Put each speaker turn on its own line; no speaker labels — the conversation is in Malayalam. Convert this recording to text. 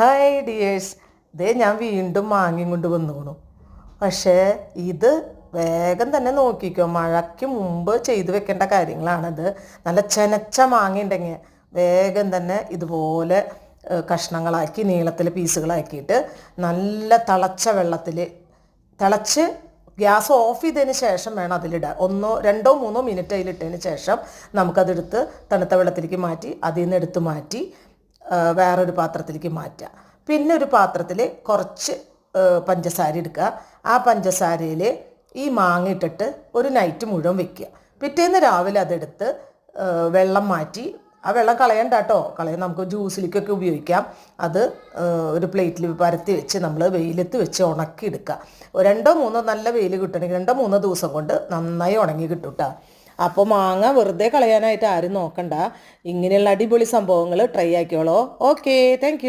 ഹായ് ഡിയേഴ്സ് ഇതേ ഞാൻ വീണ്ടും വാങ്ങി കൊണ്ട് വന്നുകൊണു പക്ഷേ ഇത് വേഗം തന്നെ നോക്കിക്കോ. മഴയ്ക്ക് മുമ്പ് ചെയ്തു വെക്കേണ്ട കാര്യങ്ങളാണിത്. നല്ല ചെനച്ച മാങ്ങ ഉണ്ടെങ്കിൽ വേഗം തന്നെ ഇതുപോലെ കഷ്ണങ്ങളാക്കി നീളത്തിൽ പീസുകളാക്കിയിട്ട് നല്ല തിളച്ച വെള്ളത്തിൽ തിളച്ച് ഗ്യാസ് ഓഫ് ചെയ്തതിന് ശേഷം വേണം അതിലിടാൻ ഒന്നോ രണ്ടോ മൂന്നോ മിനിറ്റ് അതിലിട്ടതിന് ശേഷം നമുക്കതെടുത്ത് തണുത്ത വെള്ളത്തിലേക്ക് മാറ്റി അതിൽ നിന്ന് എടുത്ത് മാറ്റി വേറൊരു പാത്രത്തിലേക്ക് മാറ്റുക. പിന്നെ ഒരു പാത്രത്തിൽ കുറച്ച് പഞ്ചസാര എടുക്കുക ആ പഞ്ചസാരയിൽ ഈ മാങ്ങ ഇട്ടിട്ട് ഒരു നൈറ്റ് മുഴുവൻ വെക്കുക. പിറ്റേന്ന് രാവിലെ അതെടുത്ത് വെള്ളം മാറ്റി ആ വെള്ളം കളയണ്ട കേട്ടോ കളയാൻ നമുക്ക് ജ്യൂസിലേക്കൊക്കെ ഉപയോഗിക്കാം. അത് ഒരു പ്ലേറ്റിൽ പരത്തി വെച്ച് നമ്മൾ വെയിലത്ത് വെച്ച് ഉണക്കി എടുക്കുക രണ്ടോ മൂന്നോ നല്ല വെയിൽ കിട്ടണമെങ്കിൽ രണ്ടോ മൂന്നോ ദിവസം കൊണ്ട് നന്നായി ഉണങ്ങി കിട്ടും കേട്ടോ അപ്പോൾ മാങ്ങ വെറുതെ കളയാനായിട്ട് ആരും നോക്കണ്ട. ഇങ്ങനെയുള്ള അടിപൊളി സംഭവങ്ങൾ ട്രൈ ആക്കിയോളോ ഓക്കെ താങ്ക്